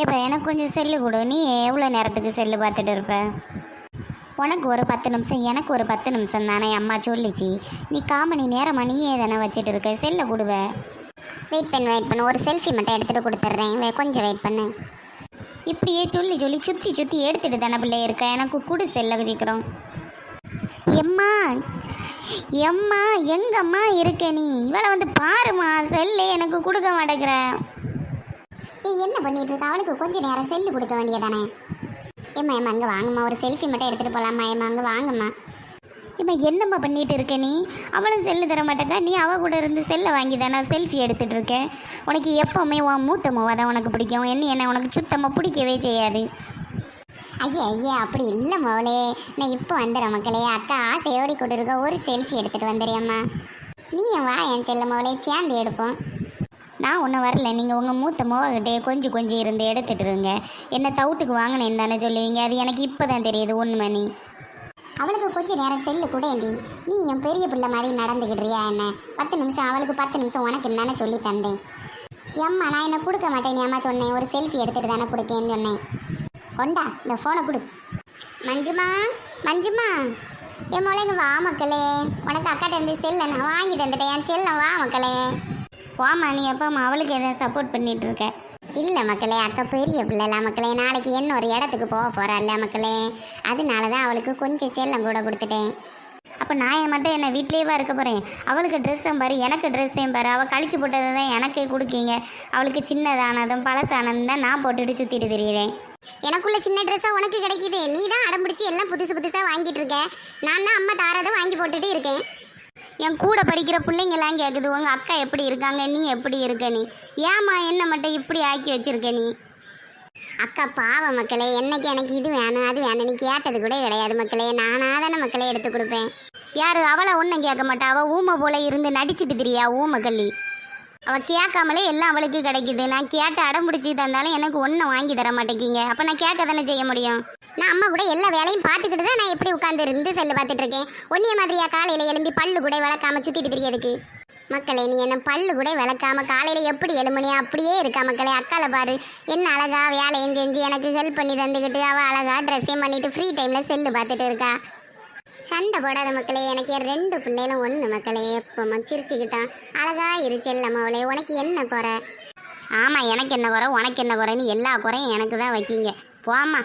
இப்போ எனக்கு கொஞ்சம் செல்லு கொடு. நீ எவ்வளோ நேரத்துக்கு செல்லு பார்த்துட்டு இருப்ப? உனக்கு ஒரு பத்து நிமிஷம் எனக்கு ஒரு பத்து நிமிஷம் தானே அம்மா சொல்லிச்சு. நீ காமணி நேரமாக நீயே தானே வச்சுட்டு இருக்க? செல்லை கொடுவ. வெயிட் பண்ணு வெயிட் பண்ணு. ஒரு செல்ஃபி மட்டும் எடுத்துகிட்டு கொடுத்துட்றேன் கொஞ்சம் வெயிட் பண்ணு. இப்படியே சொல்லி சொல்லி சுற்றி சுற்றி எடுத்துகிட்டு தானே பிள்ளை இருக்க? எனக்கு கொடு செல்ல சீக்கிரம். எம்மா எம்மா எங்கம்மா இருக்க நீ? இவளை வந்து பாருமா செல்லே எனக்கு கொடுக்க மாட்டேங்கிற. ஏய் என்ன பண்ணிட்டு இருக்க? அவளுக்கு கொஞ்ச நேரம் செல்லு கொடுக்க வேண்டியதானே? ஏம்மா ஏம்மா அங்கே வாங்கம்மா. ஒரு செல்ஃபி மட்டும் எடுத்துகிட்டு போகலாம்மா ஏம்மா அங்கே வாங்கம்மா. இப்போ என்னம்மா பண்ணிட்டு இருக்க நீ? அவளும் செல்லு தர மாட்டேங்க. நீ அவள் கூட இருந்து செல்லை வாங்கி தானே செல்ஃபி எடுத்துகிட்டு இருக்க? உனக்கு எப்போவுமே உன் மூத்த மூவா தான் உனக்கு பிடிக்கும். என்ன என்ன உனக்கு சுத்தமாக பிடிக்கவே செய்யாது. ஐயா ஐயா அப்படி இல்லை மோளே நான் இப்போ வந்துடுறேன் மக்களே. அக்கா ஆசையோடி கொண்டு இருக்க ஒரு செல்ஃபி எடுத்துகிட்டு வந்துடுறியம்மா நீ வா என் செல்ல மோளே சேர்ந்து எடுப்போம். நான் ஒன்றும் வரல. நீங்கள் உங்கள் மூத்த மோகிட்டே கொஞ்சம் கொஞ்சம் இருந்து எடுத்துகிட்டு இருங்க. என்ன தவுட்டுக்கு வாங்கினேன் தானே சொல்லுவீங்க? அது எனக்கு இப்போ தான் தெரியுது உண்மை நீ. அவளுக்கு கொஞ்சம் நேரம் செல்லு கூடேண்டி நீ என் பெரிய பிள்ளை மாதிரி நடந்துக்கிடுறியா என்ன? பத்து நிமிஷம் அவளுக்கு பத்து நிமிஷம் உனக்கு என்னன்னு சொல்லி தந்தேன். எம்மா நான் என்ன கொடுக்க மாட்டேன் அம்மா சொன்னேன். ஒரு செல்ஃபி எடுத்துகிட்டு தானே கொடுக்கேன்னு சொன்னேன். கொண்டா இந்த ஃபோனை கொடு. மஞ்சுமா மஞ்சுமா. என் மொளைங்க வா மக்களே. உனக்கு அக்காட்ட இருந்து செல்லை நான் வாங்கிட்டு வந்துட்டேன். என் செல்லை வா மக்களே. போமா நீ எப்போ அவளுக்கு எதை சப்போர்ட் பண்ணிட்டு இருக்க. இல்லை மக்களே அக்கா பெரிய பிள்ளைல மக்களே நாளைக்கு என்ன ஒரு இடத்துக்கு போக போகிறாள்ல மக்களே? அதனால தான் அவளுக்கு கொஞ்சம் செல்லம் கூட கொடுத்துட்டேன். அப்போ நான் மட்டும் என்ன வீட்லேயேவா இருக்க போகிறேன் அவளுக்கு ட்ரெஸ்ஸும் பாரு எனக்கு ட்ரெஸ்ஸையும் பாரு. அவள் கழிச்சு போட்டதை தான் எனக்கே கொடுக்கீங்க. அவளுக்கு சின்னதானதும் பழசானதும் தான் நான் போட்டுட்டு சுற்றிட்டு தெரியுறேன். எனக்குள்ள சின்ன ட்ரெஸ்ஸாக உனக்கு கிடைக்குது. நீ தான் அடம் பிடிச்சி எல்லாம் புதுசு புதுசாக வாங்கிட்டு இருக்க. நான் தான் அம்மா தாரதை வாங்கி போட்டுட்டு இருக்கேன். என் கூட படிக்கிற பிள்ளைங்கெல்லாம் கேட்குது உங்கள் அக்கா எப்படி இருக்காங்க? நீ எப்படி இருக்க நீ? ஏம்மா என்ன மட்டும் இப்படி ஆக்கி வச்சிருக்க நீ? அக்கா பாவம் மக்களே என்னைக்கு எனக்கு இது வேணும் அது வேணும் நீ கேட்டது கூட கிடையாது மக்களே. நானாக தானே மக்களே எடுத்து கொடுப்பேன். யார் அவளை ஒன்றும் கேட்க மாட்டா. அவள் ஊமை போல இருந்து நடிச்சிட்டு திரியா ஊமை கள்ளி? அவள் கேட்காமலே எல்லாம் அவளுக்கு கிடைக்குது. நான் கேட்டு அடம் பிடிச்சி தந்தாலும் எனக்கு ஒன்றும் வாங்கி தர மாட்டேங்கிங்க. அப்போ நான் கேட்க தானே செய்ய முடியும்? நான் அம்மா கூட எல்லா வேலையும் பார்த்துக்கிட்டு தான் நான் எப்படி உட்காந்து இருந்து செல்லு பார்த்துட்டு இருக்கேன். ஒன்றிய மாதிரியா காலையில் எழும்பி பல்லு கூட விளக்காம சுற்றிட்டு தெரியதுக்கு மக்களே நீ என்ன பல்லு கூட விளக்காம காலையில் எப்படி எழுமணியா அப்படியே இருக்கா மக்களே அக்கால பாரு. என்ன அழகா வேலையும் செஞ்சு எனக்கு ஹெல்ப் பண்ணி தந்துக்கிட்டு அவள் அழகா ட்ரெஸ்ஸையும் பண்ணிட்டு ஃப்ரீ டைமில் செல்லு பார்த்துட்டு இருக்கா. சண்டை போடாத மக்களே எனக்கு ரெண்டு பிள்ளைகளும் ஒன்று மக்களே. எப்போ சிரிச்சுக்கிட்டான் அழகா இரு செல்லம்மா உனக்கு என்ன குறை? ஆமாம் எனக்கு என்ன குறை? உனக்கு என்ன குறைன்னு எல்லா குறையும் எனக்கு தான் வைக்கிங்க. போம்மா.